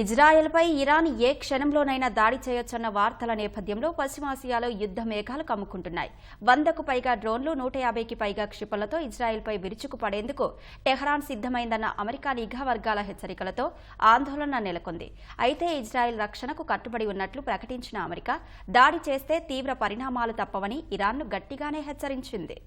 ఇజ్రాయెల్పై Iran ఏ క్షణంలోనైనా దాడి చేయొచ్చన్న వార్తల నేపథ్యంలో పశ్చిమాసియాలో యుద్ధ మేఘాలు కమ్ముకుంటున్నాయి. వందకు పైగా డ్రోన్లు నూట యాభైకి పైగా క్షిపణులతో ఇజ్రాయెల్పై విరుచుకు పడేందుకు టెహ్రాన్ సిద్ధమైందన్న అమెరికా నిఘా వర్గాల హెచ్చరికలతో ఆందోళన నెలకొంది. అయితే ఇజ్రాయెల్ రక్షణకు కట్టుబడి ఉన్నట్లు ప్రకటించిన అమెరికా దాడి చేస్తే తీవ్ర పరిణామాలు తప్పవని ఇరాన్ను గట్టిగానే హెచ్చరించింది.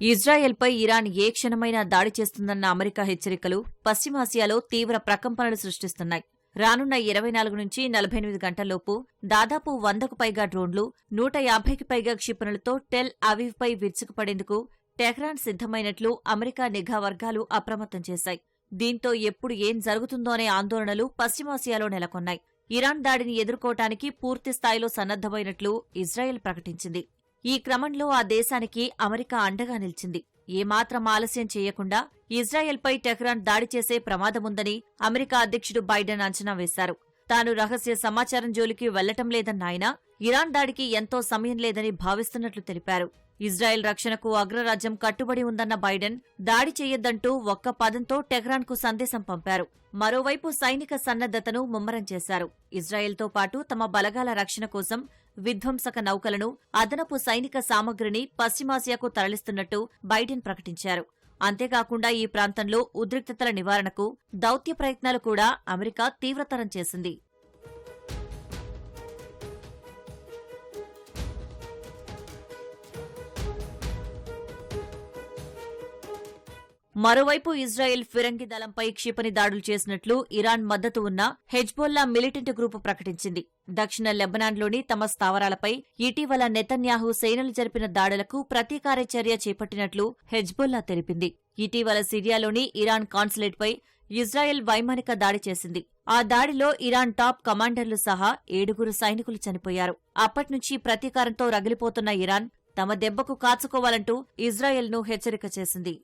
ఇజ్రాయెల్పై ఇరాన్ ఏ క్షణమైనా దాడి చేస్తుందన్న అమెరికా హెచ్చరికలు పశ్చిమాసియాలో తీవ్ర ప్రకంపనలు సృష్టిస్తున్నాయి. రానున్న ఇరవై నాలుగు నుంచి నలభై ఎనిమిది గంటల్లోపు దాదాపు వందకు పైగా డ్రోన్లు నూట యాభైకి పైగా క్షిపణులతో టెల్ అవీవ్పై విరుచుకుపడేందుకు టెహ్రాన్ సిద్ధమైనట్లు అమెరికా నిఘా వర్గాలు అప్రమత్తం చేశాయి. దీంతో ఎప్పుడు ఏం జరుగుతుందో అనే ఆందోళనలు పశ్చిమాసియాలో నెలకొన్నాయి. ఇరాన్ దాడిని ఎదుర్కోవటానికి పూర్తి స్థాయిలో సన్నద్దమైనట్లు ఇజ్రాయెల్ ప్రకటించింది. ఈ క్రమంలో ఆ దేశానికి అమెరికా అండగా నిలిచింది. ఏమాత్రం ఆలస్యం చేయకుండా ఇజ్రాయెల్పై టెహ్రాన్ దాడి చేసే ప్రమాదముందని అమెరికా అధ్యక్షుడు బైడెన్ అంచనా వేశారు. తాను రహస్య సమాచారం జోలికి వెళ్ళటం లేదన్నాయన ఇరాన్ దాడికి ఎంతో సమయం లేదని భావిస్తున్నట్లు తెలిపారు. ఇజ్రాయెల్ రక్షణకు అగ్రరాజ్యం కట్టుబడి ఉందన్న బైడెన్ దాడి చేయొద్దంటూ ఒక్క పదంతో టెహ్రాన్కు సందేశం పంపారు. మరోవైపు సైనిక సన్నద్దతను ముమ్మరం చేశారు. ఇజ్రాయెల్తో పాటు తమ బలగాల రక్షణ కోసం విధ్వంసక నౌకలను అదనపు సైనిక సామగ్రిని పశ్చిమాసియాకు తరలిస్తున్నట్టు బైడెన్ ప్రకటించారు. అంతేకాకుండా ఈ ప్రాంతంలో ఉద్రిక్తతల నివారణకు దౌత్య ప్రయత్నాలు కూడా అమెరికా తీవ్రతరం చేసింది. మరోవైపు ఇజ్రాయెల్ ఫిరంగి దళంపై క్షిపణి దాడులు చేసినట్లు ఇరాన్ మద్దతు ఉన్న హెజ్బోల్లా మిలిటెంట్ గ్రూపు ప్రకటించింది. దక్షిణ లెబనాన్లోని తమ స్థావరాలపై ఇటీవల నెతన్యాహు సేనలు జరిపిన దాడులకు ప్రతీకార చర్య చేపట్టినట్లు హెజ్బోల్లా తెలిపింది. ఇటీవల సిరియాలోని ఇరాన్ కాన్సులేట్పై ఇజ్రాయెల్ వైమానిక దాడి చేసింది. ఆ దాడిలో ఇరాన్ టాప్ కమాండర్లు సహా ఏడుగురు సైనికులు చనిపోయారు. అప్పట్నుంచి ప్రతీకారంతో రగిలిపోతున్న ఇరాన్ తమ దెబ్బకు కాచుకోవాలంటూ ఇజ్రాయెల్ను హెచ్చరిక చేసింది.